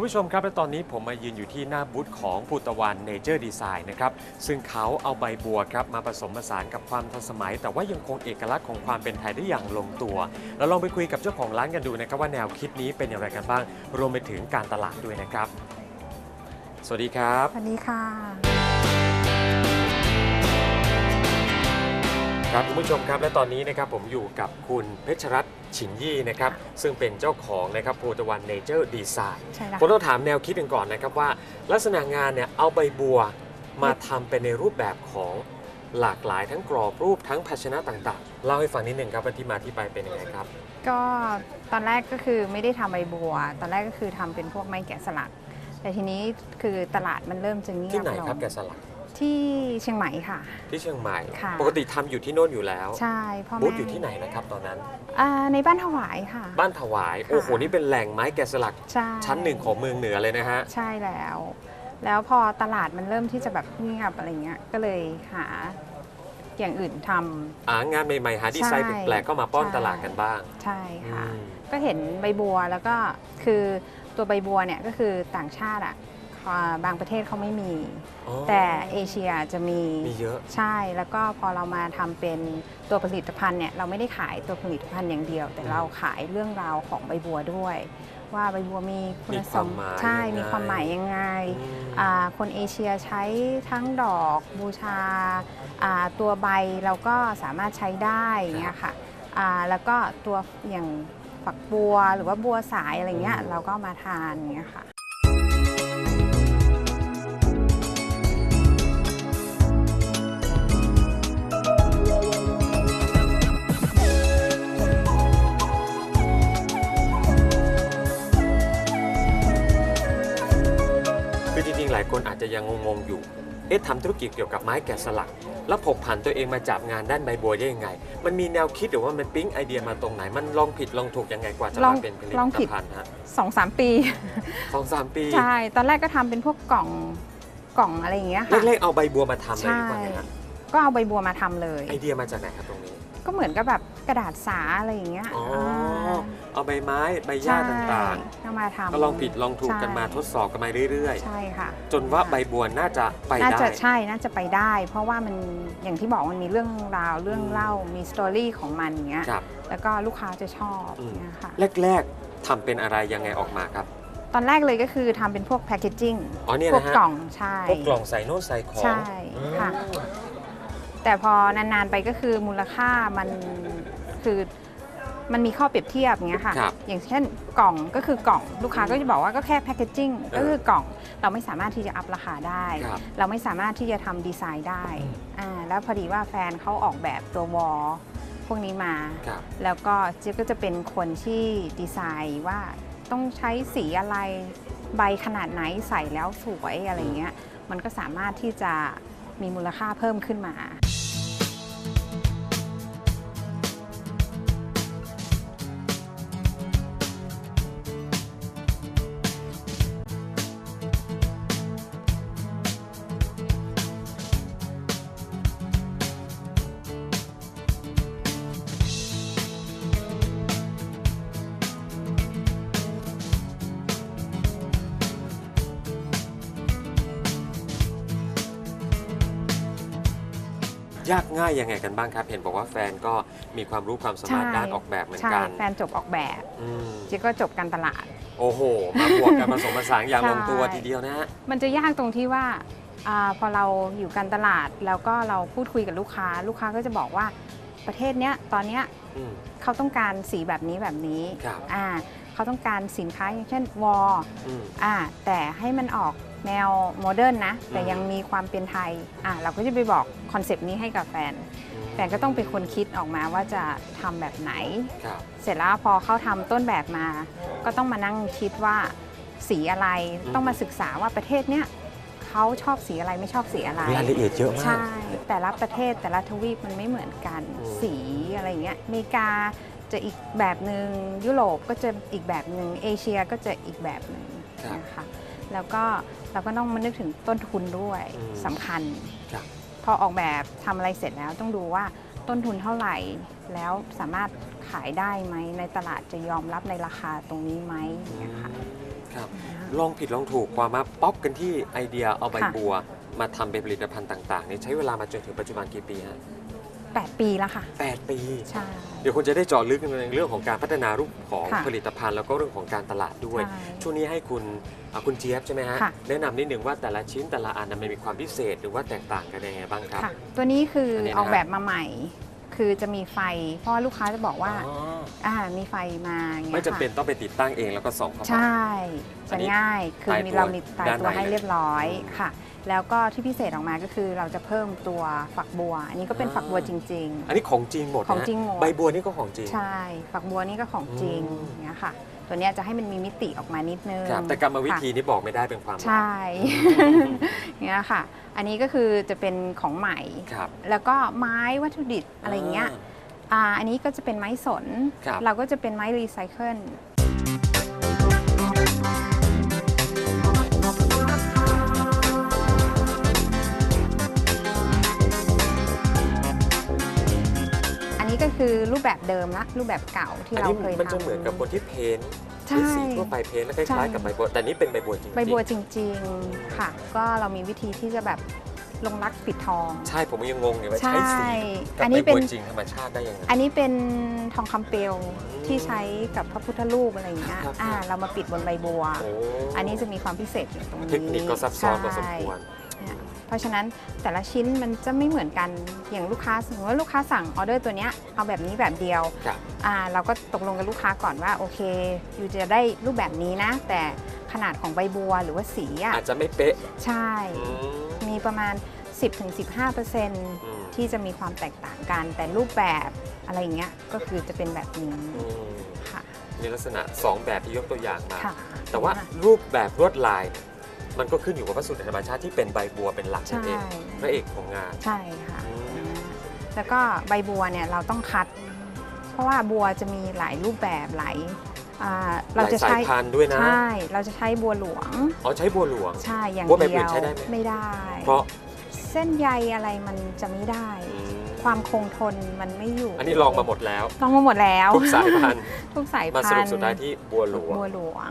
คุณผู้ชมครับและตอนนี้ผมมายืนอยู่ที่หน้าบูธของภูตะวันเนเจอร์ดีไซน์นะครับ ซึ่งเขาเอาใบบัวครับมาผสมผสานกับความทันสมัย แต่ว่ายังคงเอกลักษณ์ของความเป็นไทยได้อย่างลงตัว เราลองไปคุยกับเจ้าของร้านกันดูนะครับว่าแนวคิดนี้เป็นอย่างไรกันบ้าง รวมไปถึงการตลาดด้วยนะครับ สวัสดีครับ สวัสดีค่ะ ครับคุณผู้ชมครับและตอนนี้นะครับผมอยู่กับคุณเพชรรัตน์ ฉินยี่นะครับซึ่งเป็นเจ้าของนะครับภูตะวันเนเจอร์ดีไซน์ใช่แล้วผมต้องถามแนวคิดกันก่อนนะครับว่า ลักษณะงานเนี่ยเอาใบบัวมาทำเป็นในรูปแบบของหลากหลายทั้งกรอบรูปทั้งภาชนะต่างๆ เล่าให้ฟังนิดหนึ่งครับว่าที่มาที่ไปเป็นยังไงครับ ก็ตอนแรกก็คือไม่ได้ทำใบบัว ตอนแรกก็คือทำเป็นพวกไม้แกะสลัก แต่ทีนี้คือตลาดมันเริ่มจะเงียบที่ไหนลง ครับแกะสลัก ที่เชียงใหม่ค่ะ ที่เชียงใหม่ ค่ะ ปกติทำอยู่ที่โน่นอยู่แล้ว ใช่พ่อแม่บูธอยู่ที่ไหนนะครับตอนนั้น อ่าในบ้านถวายค่ะ บ้านถวายค่ะโอ้โห นี่เป็นแหล่งไม้แกะสลัก ใช่ชั้นหนึ่งของเมืองเหนือเลยนะฮะ ใช่แล้ว แล้วพอตลาดมันเริ่มที่จะแบบเงียบอะไรเงี้ยก็เลยหาอย่างอื่นทำ อ่างานใหม่ๆ หาดีไซน์ใช่แปลกๆเข้ามาป้อนใช่ ตลาดกันบ้าง ใช่ค่ะอืมก็เห็นใบบัวแล้วก็คือตัวใบบัวเนี่ยก็คือต่างชาติอะอ่า บางประเทศเขาไม่มี อ๋อ แต่เอเชียจะมีมีเยอะ ใช่แล้วก็พอเรามาทำเป็นตัวผลิตภัณฑ์เนี่ยเราไม่ได้ขายตัวผลิตภัณฑ์อย่างเดียว แต่อืมเราขายเรื่องราวของใบบัวด้วย ว่าใบบัวมีคุณมีคสวามมหมายใช่ยังไง มีความหมายยังไง อืม อ่าคนเอเชียใช้ทั้งดอกบูชาอ่าตัวใบเราก็สามารถใช้ได้อย่างเงี้ยค่ะอ่าแล้วก็ตัวอย่างฝักบัวหรือว่าบัวสายอะไรเงี้ยอืม เราก็มาทานอย่างเงี้ยค่ะ คือจริงๆหลายคนอาจจะยังงงๆอยู่ เอ๊ะทำธุรกิจเกี่ยวกับไม้แกะสลัก แล้วผกผันตัวเองมาจับงานด้านใบบัวได้ยังไง มันมีแนวคิดหรือว่ามันปิ๊งไอเดียมาตรงไหน มันลองผิดลองถูกยังไงกว่าจะลอมางเป็นผลิลองตผิด ภัณฑ์ฮะสองสามปี สองสามปีใช่ ตอนแรกก็ทำเป็นพวกกล่องกล่องอะไรอย่างเงี้ยค่ะ แรกๆเอาใบบัวมาทำเลยใช่ดีกว่านะฮะก็เอาใบบัวมาทำเลย ไอเดียมาจากไหนครับตรงนี้ ก็เหมือนกับแบบกระดาษสาอะไรอย่างเงี้ยอ๋อา เอาใบไม้ใบหญ้าต่างใช่ก็มาทำๆก็ลองผิดลองถูกกันมาใช่ทดสอบกันมาเรื่อยใช่ค่ะๆจนว่าใบบัวน่าจะไปน่าได้จะใช่น่าจะไปได้ เพราะว่ามันอย่างที่บอกมันมีเรื่องราวเรื่องเล่ามีสตอรี่ของมันอย่างเงี้ยครับแล้วก็ลูกค้าจะชอบอืมเนี่ยค่ะแรกๆทำเป็นอะไรยังไงออกมาครับตอนแรกเลยก็คือทำเป็นพวกแพคเกจจิ้งอ๋อเนี่ยพวกนะฮะกล่องใช่พวกกล่องใส่โน้ตใส่ของ ใช่อืมค่ะ แต่พอนาน ๆ ไปก็คือมูลค่ามันคือ มันมีข้อเปรียบเทียบอย่างเงี้ยค่ะ ครับอย่างเช่นกล่องก็คือกล่องลูกค้าก็จะบอกว่าก็แค่แพคเกจจิ้งเออก็คือกล่องเราไม่สามารถที่จะอัพราคาได้ ครับ เราไม่สามารถที่จะทำดีไซน์ได้อืมอ่าแล้วพอดีว่าแฟนเขาออกแบบตัววอลพวกนี้มา ครับ แล้วก็เจ๊ก็จะเป็นคนที่ดีไซน์ว่าต้องใช้สีอะไรใบขนาดไหนใส่แล้วสวยอะไรเงี้ยมันก็สามารถที่จะมีมูลค่าเพิ่มขึ้นมา ยากง่ายยังไงกันบ้างครับ เห็นบอกว่าแฟนก็มีความรู้ความสามารถใช่ด้านออกแบบเหมือนใช่กันแฟนจบออกแบบอืมเจ๊ก็จบการตลาด โอ้โห มาบวกกันผสมผสานอย่างใช่ลงตัวทีเดียวนะฮะ มันจะยากตรงที่ว่าอาพอเราอยู่การตลาดแล้วก็เราพูดคุยกับลูกค้า ลูกค้าก็จะบอกว่าประเทศเนี้ยตอนเนี้ยอืม เขาต้องการสีแบบนี้แบบนี้ครับ อ่าเขาต้องการสินค้าอย่างเช่นวอลอืม อ่าแต่ให้มันออก แนวโมเดิร์นนะ แต่อืมยังมีความเป็นไทยอ่าเราก็จะไปบอกคอนเซปต์นี้ให้กับแฟน แฟนก็ต้องเป็นคนคิดออกมาว่าจะทำแบบไหน ครับ เสร็จแล้วพอเขาทำต้นแบบมา ก็ต้องมานั่งคิดว่าสีอะไรอืม ต้องมาศึกษาว่าประเทศเนี้ยเขาชอบสีอะไรไม่ชอบสีอะไร รายละเอียดเยอะมาก ใช่ แต่ละประเทศแต่ละทวีปมันไม่เหมือนกันอืม สีอะไรเงี้ยอเมริกาจะอีกแบบหนึ่งยุโรปก็จะอีกแบบหนึ่งเอเชียก็จะอีกแบบหนึ่งนะคะ แล้วก็เราก็ต้องมานึกถึงต้นทุนด้วยสำคัญ ครับ พอออกแบบทำอะไรเสร็จแล้วต้องดูว่าต้นทุนเท่าไหร่ แล้วสามารถขายได้ไหม ในตลาดจะยอมรับในราคาตรงนี้ไหมอย่างเงี้ยค่ะ ครับ ลองผิดลองถูกกว่ามาป๊อปกันที่ไอเดียเอาใบค่ะ บัว มาทำเป็นผลิตภัณฑ์ต่างๆเนี่ยใช้เวลามาจนถึงปัจจุบันกี่ปีฮะ 8 ปีแล้วค่ะแปดปี ใช่ เดี๋ยวคุณจะได้เจาะลึกในเรื่องของการพัฒนารูปของค่ะผลิตภัณฑ์ แล้วก็เรื่องของการตลาดด้วย ใช่ช่วงนี้ให้คุณอะคุณเจี๊ยบใช่ไหมฮะค่ะ แนะนำนิดหนึ่งว่าแต่ละชิ้นแต่ละอันนะมันมีความพิเศษหรือว่าแตกต่างกันยังไงบ้างครับ ค่ะ ตัวนี้คืออนนี้นะ ออกแบบมาใหม่ คือจะมีไฟ เพราะว่าลูกค้าจะบอกว่าอ๋ออ่ามีไฟมาอย่างเงี้ยไม่จำเป็นค่ะต้องไปติดตั้งเองแล้วก็ส่องเข้าไป ใช่อัจะนนี้ง่ายคือตายมีตัวเรามีตายด้านตัวในให้เลยเรียบร้อยอืมค่ะ แล้วก็ที่พิเศษออกมาก็คือเราจะเพิ่มตัวฝักบัว อันนี้ก็เป็นอ่า ฝักบัวจริง อันนี้ของจริงหมดนะของจริงหมด ใบบัวนี่ก็ของจริง ๆ ใช่ ฝักบัวนี่ก็ของจริงอืม อย่างเงี้ยค่ะ ตัวเนี้ยจะให้มันมีมิติออกมานิดนึงครับแต่กรรมวิธีค่ะนี่บอกไม่ได้เป็นความลับใช่อย่างเงี้ยค่ะ อันนี้ก็คือจะเป็นของใหม่ ครับแล้วก็ไม้วัตถุดิบอะไรเงี้ยอ่าอันนี้ก็จะเป็นไม้สน ครับ เราก็จะเป็นไม้รีไซเคิล ก็คือรูปแบบเดิมนะรูปแบบเก่าที่อันเรานี้เคยมันทำจะเหมือนกับคนที่เพ้นท์ใช่ที่สีทั่วไปเพ้นท์แล้วคใช่ ล้ายๆกับใบบัวแต่นี่เป็นใบบัวจริงๆใบบัวจริง ๆ ค่ะ ก็เรามีวิธีที่จะแบบลงรักปิดทอง ใช่ผมยังงงอยู่ว่าใช่ ใช้สีกับอันใบนี้เป็บัวนจริงธรรมชาติได้ยังไง อันนี้เป็นทองคำเปลวอืมที่ใช้กับพระพุทธรูปอะไรอย่างเงี้ย ครับ อ่า เรามาปิดบนใบบัว โอ้อันนี้จะมีความพิเศษอยู่ตรงนี้เทคนิคก็ซับซ้อนพอสมควรใช่ เนี่ยเพราะฉะนั้นแต่ละชิ้นมันจะไม่เหมือนกันอย่างลูกค้าสมมติว่าลูกค้าสั่งออเดอร์ตัวเนี้ยเอาแบบนี้แบบเดียวครับ อ่าเราก็ตกลงกับลูกค้าก่อนว่าโอเคอยู่จะได้รูปแบบนี้นะ แต่ขนาดของใบบัวหรือว่าสีอะอาจจะไม่เป๊ะใช่ อืมมีประมาณ 10-15%อืมที่จะมีความแตกต่างกัน แต่รูปแบบอะไรอย่างเงี้ยก็คือจะเป็นแบบนี้อืมค่ะมีลักษณะ 2 แบบที่ยกตัวอย่างมา ค่ะแต่ว่ารูปแบบลวดลายเนี่ย มันก็ขึ้นอยู่กับวัสดุธรรมชาติที่เป็นใบบัวเป็นหลักนั่ใช่นเองพระเอกของงานใช่ค่ะ อืมแล้วก็ใบบัวเนี่ยเราต้องคัด เพราะว่าบัวจะมีหลายรูปแบบหลายอ่าเราจะหลายสาใช้ยพันธุ์ด้วยนะใช่เราจะใช้บัวหลวง อ๋อใช้บัวหลวง ใช่อย่างบัวแบบเดีอื่ยนวใช้ได้ไหม ไม่ได้ เพราะเส้นใยอะไรมันจะไม่ได้ อืมความคงทนมันไม่อยู่อันนี้ลองมาหมดแล้วลองมาหมดแล้ว ทุกสายพันธุ์ทุกสายมาพัสนรุปธุ์สุดท้ายที่บัวหลวง บัวหลวง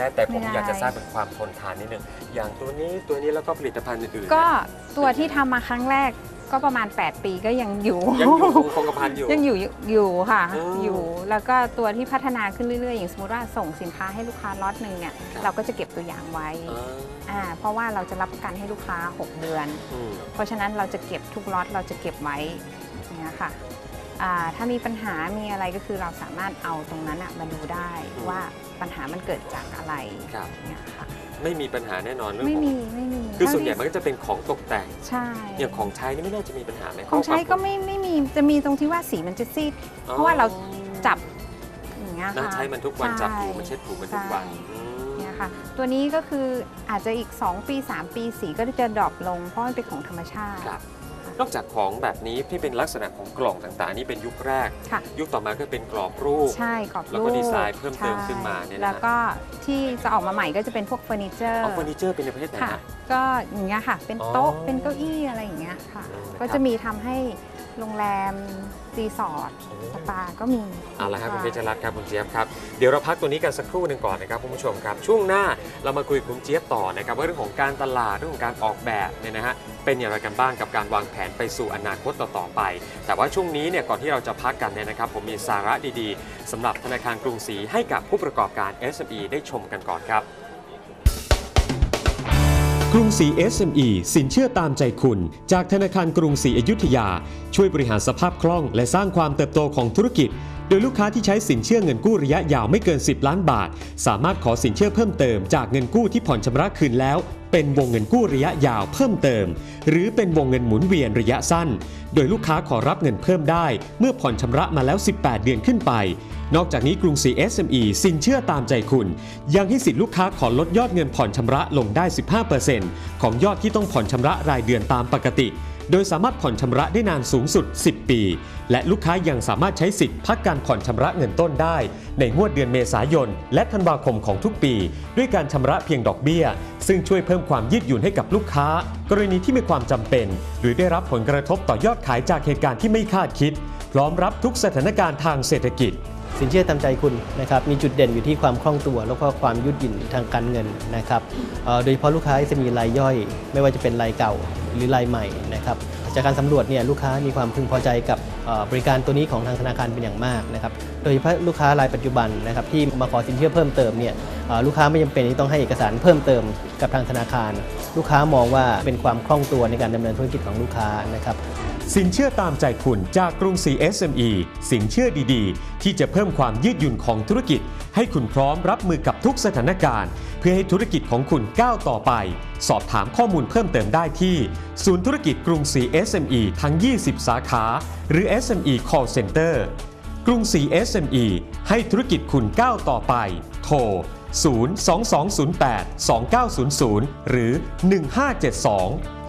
ไม่ได้ แต่ผมไม่ได้ อยากจะทราบเป็นความทนทานนิดนึงอย่างตัวนี้ตัวนี้แล้วก็ผลิตภัณฑ์อื่นๆก็เนี่ยตัวที่ทำมาครั้งแรกก็ประมาณ 8 ปีก็ยังอยู่ ยังอยู่คงคงกระพันอยู่ ยังอยู่อยู่ค่ะ อืมอยู่แล้วก็ตัวที่พัฒนาขึ้นเรื่อยๆ อย่างสมมติว่าส่งสินค้าให้ลูกค้าล็อตหนึ่งเนี่ยครับ เราก็จะเก็บตัวอย่างไว้อ่าอ่าเพราะว่าเราจะรับประกันให้ลูกค้า 6 เดือน อืมเพราะฉะนั้นเราจะเก็บทุกล็อตเราจะเก็บไว้อย่างเงี้ยค่ะอ่า ถ้ามีปัญหามีอะไรก็คือเราสามารถเอาตรงนั้นอะมาดูได้ว่าปัญหามันเกิดจากอะไรครับเนี่ยค่ะไม่มีปัญหาแน่นอนเรื่องไม่ของมีไม่มีคือส่วนใหญ่มันก็จะเป็นของตกแต่งใช่อย่างของใช้นี่ไม่น่าจะมีปัญหาไหมของใช้เพก็ราะว่าไม่ไม่มีจะมีตรงที่ว่าสีมันจะซีดอ๋อเพราะว่าเราจับอย่างเงี้ยน่าค่ะใช้มันทุกวันจับถูใช่มันเช็ดถูมันทุกวันใช่อืมเนี่ยค่ะตัวนี้ก็คืออาจจะอีก 2 ปี 3 ปีสีก็จะดรอปลงเพราะมันเป็นของธรรมชาติครับ นอกจากของแบบนี้ที่เป็นลักษณะของกล่องต่างๆอันนี่เป็นยุคแรก ค่ะ ยุคต่อมาก็เป็นกรอบรูป ใช่กรอบแล้วก็ดีไซน์เพิ่มเติมใช่ขึ้นมาเนี่ยนะแล้วก็ที่จะออกมาใหม่ก็จะเป็นพวกเฟอร์นิเจอร์ เอาเฟอร์นิเจอร์เป็นในประเทศไหนค่ะ ฮะ ก็อย่างเงี้ยค่ะ เป็นโต๊ะ อ๋อเป็นเก้าอี้อะไรอย่างเงี้ยค่ะอืมก็จะมีทำให้ โรงแรมรีสอร์ทสปาก็มีเอาละครับคุณเพชรรัตน์ครับคุณเจี๊ยบครับเดี๋ยวเราพักตัวนี้กันสักครู่หนึ่งก่อนนะครับคุณผู้ชมครับ ช่วงหน้าเรามาคุยกับคุณเจี๊ยบต่อนะครับว่าเรื่องของการตลาดเรื่องของการออกแบบเนี่ยนะฮะเป็นอย่างไรกันบ้างกับการวางแผนไปสู่อนาคตต่อๆไป แต่ว่าช่วงนี้เนี่ยก่อนที่เราจะพักกันเนี่ยนะครับ ผมมีสาระดีๆสำหรับธนาคารกรุงศรีให้กับผู้ประกอบการ SME ได้ชมกันก่อนครับ กรุงศรี SME สินเชื่อตามใจคุณ จากธนาคารกรุงศรีอยุธยา ช่วยบริหารสภาพคล่อง และสร้างความเติบโตของธุรกิจ โดยลูกค้าที่ใช้สินเชื่อเงินกู้ระยะยาวไม่เกิน 10 ล้านบาท สามารถขอสินเชื่อเพิ่มเติมจากเงินกู้ที่ผ่อนชำระคืนแล้ว เป็นวงเงินกู้ระยะยาวเพิ่มเติม หรือเป็นวงเงินหมุนเวียนระยะสั้น โดยลูกค้าขอรับเงินเพิ่มได้ เมื่อผ่อนชำระมาแล้ว 18 เดือนขึ้นไป นอกจากนี้กรุงศรี SME สินเชื่อตามใจคุณ ยังให้สิทธิลูกค้าขอลดยอดเงินผ่อนชำระลงได้ 15%ของยอดที่ต้องผ่อนชำระรายเดือนตามปกติ โดยสามารถผ่อนชำระได้นานสูงสุด 10 ปี และลูกค้ายังสามารถใช้สิทธิ์พักการผ่อนชำระเงินต้นได้ ในงวดเดือนเมษายน และธันวาคมของทุกปี ด้วยการชำระเพียงดอกเบี้ย ซึ่งช่วยเพิ่มความยืดหยุ่นให้กับลูกค้า กรณีที่มีความจำเป็น หรือได้รับผลกระทบต่อยอดขายจากเหตุการณ์ที่ไม่คาดคิด พร้อมรับทุกสถานการณ์ทางเศรษฐกิจสินเชื่อตามใจคุณนะครับมีจุดเด่นอยู่ที่ความคล่องตัว แล้วก็ความยืดหยุ่นทางการเงินนะครับโดยเฉพาะลูกค้าจะมีรายย่อย ไม่ว่าจะเป็นรายเก่า หรือรายใหม่นะครับจากการสำรวจเนี่ยลูกค้ามีความพึงพอใจกับบริการตัวนี้ของทางธนาคารเป็นอย่างมากนะครับโดยเฉพาะลูกค้ารายปัจจุบันนะครับที่มาขอสินเชื่อเพิ่มเติมเนี่ยลูกค้าไม่จำเป็นที่ต้องให้เอกสารเพิ่มเติมกับทางธนาคาร ลูกค้ามองว่าเป็นความคล่องตัวในการดำเนินธุรกิจของลูกค้านะครับสินเชื่อตามใจคุณจากกรุงศรี SME สินเชื่อดีๆ ที่จะเพิ่มความยืดหยุ่นของธุรกิจ ให้คุณพร้อมรับมือกับทุกสถานการณ์ เพื่อให้ธุรกิจของคุณก้าวต่อไป สอบถามข้อมูลเพิ่มเติมได้ที่ ศูนย์ธุรกิจกรุงศรี SME ทั้ง 20 สาขา หรือ SME Call Center กรุงศรี SME ให้ธุรกิจคุณก้าวต่อไป โทร 02208 2900 หรือ 1572